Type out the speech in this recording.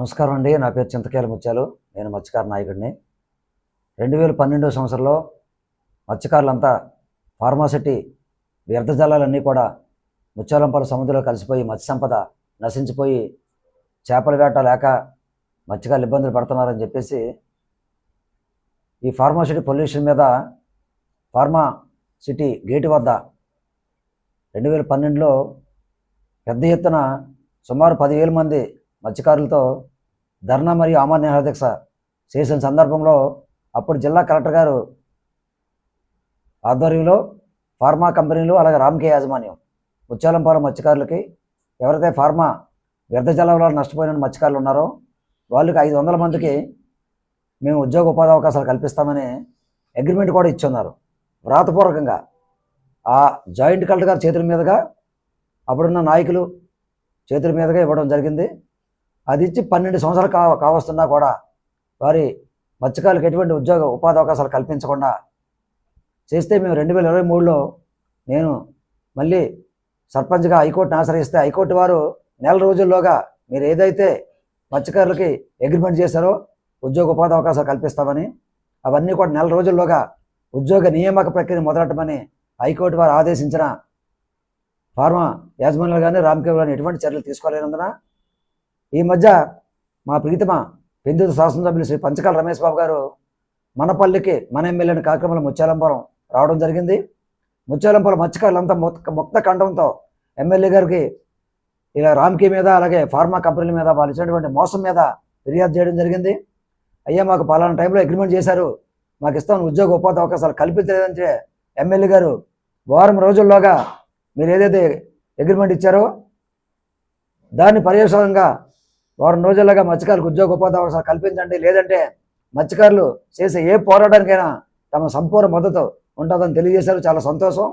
నమస్కారం అండి. నా పేరు చింతకేల ముత్యాలు. నేను మత్స్యకార నాయకుడిని. రెండు వేల పన్నెండో సంవత్సరంలో మత్స్యకారులంతా ఫార్మాసిటీ వ్యర్థ జలాలన్నీ కూడా ముత్యాలంపాల సముద్రంలో కలిసిపోయి మత్స్య సంపద నశించిపోయి చేపల వేట లేక మత్స్యకారులు ఇబ్బందులు పడుతున్నారని చెప్పేసి ఈ ఫార్మాసిటీ పొల్యూషన్ మీద ఫార్మా సిటీ గేటు వద్ద రెండు వేల పన్నెండులో పెద్ద ఎత్తున సుమారు పదివేల మంది మత్స్యకారులతో ధర్నా మరియు ఆమరణ నిరాదీక్ష చేసిన సందర్భంలో అప్పుడు జిల్లా కలెక్టర్ గారు ఆధ్వర్యంలో ఫార్మా కంపెనీలు అలాగే రామ్కే యాజమాన్యం ముత్యాలంపాలెం మత్స్యకారులకి ఎవరైతే ఫార్మా వ్యర్థ వల్ల నష్టపోయిన మత్స్యకారులు ఉన్నారో వాళ్ళకి ఐదు వందల మందికి మేము ఉద్యోగ ఉపాధి అవకాశాలు కల్పిస్తామని అగ్రిమెంట్ కూడా ఇచ్చున్నారు. వ్రాతపూర్వకంగా ఆ జాయింట్ కలెక్టర్ గారి చేతుల మీదుగా అప్పుడున్న నాయకులు చేతుల మీదుగా ఇవ్వడం జరిగింది. అది ఇచ్చి పన్నెండు సంవత్సరాలు కా కావస్తున్నా కూడా వారి మత్స్యకారులకు ఎటువంటి ఉద్యోగ ఉపాధి అవకాశాలు కల్పించకుండా చేస్తే మేము రెండు వేల ఇరవై మూడులో నేను మళ్ళీ సర్పంచ్గా హైకోర్టును ఆశ్రయిస్తే హైకోర్టు వారు నెల రోజుల్లోగా మీరు ఏదైతే మత్స్యకారులకి అగ్రిమెంట్ చేశారో ఉద్యోగ ఉపాధి అవకాశాలు కల్పిస్తామని అవన్నీ కూడా నెల రోజుల్లోగా ఉద్యోగ నియామక ప్రక్రియ మొదలెట్టమని హైకోర్టు వారు ఆదేశించిన ఫార్మా యాజమాన్యులు కానీ రామ్కేవ్ కానీ ఎటువంటి చర్యలు తీసుకోలేనందున ఈ మధ్య మా ప్రీతమ పెందుతు శాసనసభ్యులు శ్రీ పంచకాల రమేష్ బాబు గారు మనపల్లికి మన ఎమ్మెల్యేని కార్యక్రమంలో ముత్యాలంపురం రావడం జరిగింది. ముత్యాలంపురం మత్స్యకారులంతా మొత్త మొత్త కంఠంతో ఎమ్మెల్యే గారికి ఇలా రామ్కి మీద అలాగే ఫార్మా కంపెనీల మీద వాళ్ళు ఇచ్చినటువంటి మోసం మీద ఫిర్యాదు చేయడం జరిగింది. అయ్యా మాకు పలానా టైంలో అగ్రిమెంట్ చేశారు. మాకు ఇస్తామని ఉద్యోగ ఉపాధి అవకాశాలు కల్పించలేదంటే ఎమ్మెల్యే గారు వారం రోజుల్లోగా మీరు ఏదైతే అగ్రిమెంట్ ఇచ్చారో దాన్ని పర్యవసానంగా వారం రోజుల్లోగా మత్స్యకారులకు ఉద్యోగ ఉపాధి అవకాశాలు కల్పించండి. లేదంటే మత్స్యకారులు చేసే ఏ పోరాటానికైనా తమ సంపూర్ణ మద్దతు ఉంటుందని తెలియజేశారు. చాలా సంతోషం.